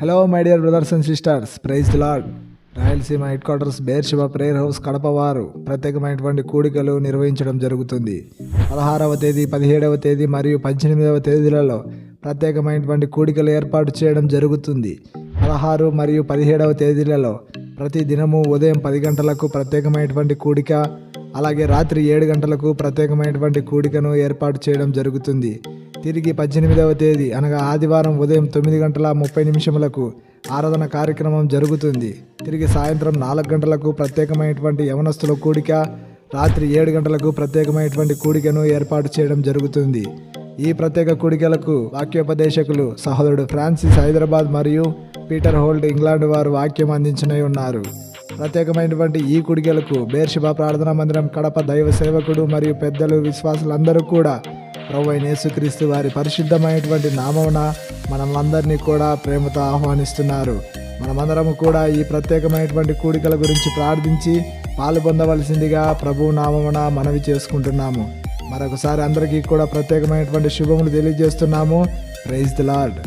Hello my dear brothers and sisters praise lord Rayalaseema headquarters Beersheba prayer house Kadapa వారు ప్రత్యేకమైనటువంటి కూడికలు నిర్వహించడం జరుగుతుంది. పదహారవ తేదీ పదిహేడవ తేదీ మరియు పద్దెనిమిదవ తేదీలలో ప్రత్యేకమైనటువంటి కూడికలు ఏర్పాటు చేయడం జరుగుతుంది. పదహారు మరియు పదిహేడవ తేదీలలో ప్రతి దినము ఉదయం పది గంటలకు ప్రత్యేకమైనటువంటి కూడిక అలాగే రాత్రి ఏడు గంటలకు ప్రత్యేకమైనటువంటి కూడికను ఏర్పాటు చేయడం జరుగుతుంది. తిరిగి పద్దెనిమిదవ తేదీ అనగా ఆదివారం ఉదయం తొమ్మిది గంటల ముప్పై నిమిషములకు ఆరాధన కార్యక్రమం జరుగుతుంది. తిరిగి సాయంత్రం నాలుగు గంటలకు ప్రత్యేకమైనటువంటి యవనస్తుల కూడిక రాత్రి ఏడు గంటలకు ప్రత్యేకమైనటువంటి కూడికను ఏర్పాటు చేయడం జరుగుతుంది. ఈ ప్రత్యేక కూడికలకు వాక్యోపదేశకులు సహోదరుడు ఫ్రాన్సిస్ హైదరాబాద్ మరియు పీటర్ హోల్డ్ ఇంగ్లాండ్ వారు వాక్యం అందించినై ఉన్నారు. ప్రత్యేకమైనటువంటి ఈ కుడికలకు బేర్షిబా ప్రార్థనా మందిరం కడప దైవ సేవకుడు మరియు పెద్దలు విశ్వాసులందరూ కూడా ప్రభు యేసుక్రీస్తు వారి పరిశుద్ధమైనటువంటి నామమున మనమందరినీ కూడా ప్రేమతో ఆహ్వానిస్తున్నారు. మనమందరము కూడా ఈ ప్రత్యేకమైనటువంటి కూడికల గురించి ప్రార్థించి పాలు పొందవలసిందిగా ప్రభు నామమున మనవి చేసుకుంటున్నాము. మరొకసారి అందరికీ కూడా ప్రత్యేకమైనటువంటి శుభములు తెలియజేస్తున్నాము. Praise the lord.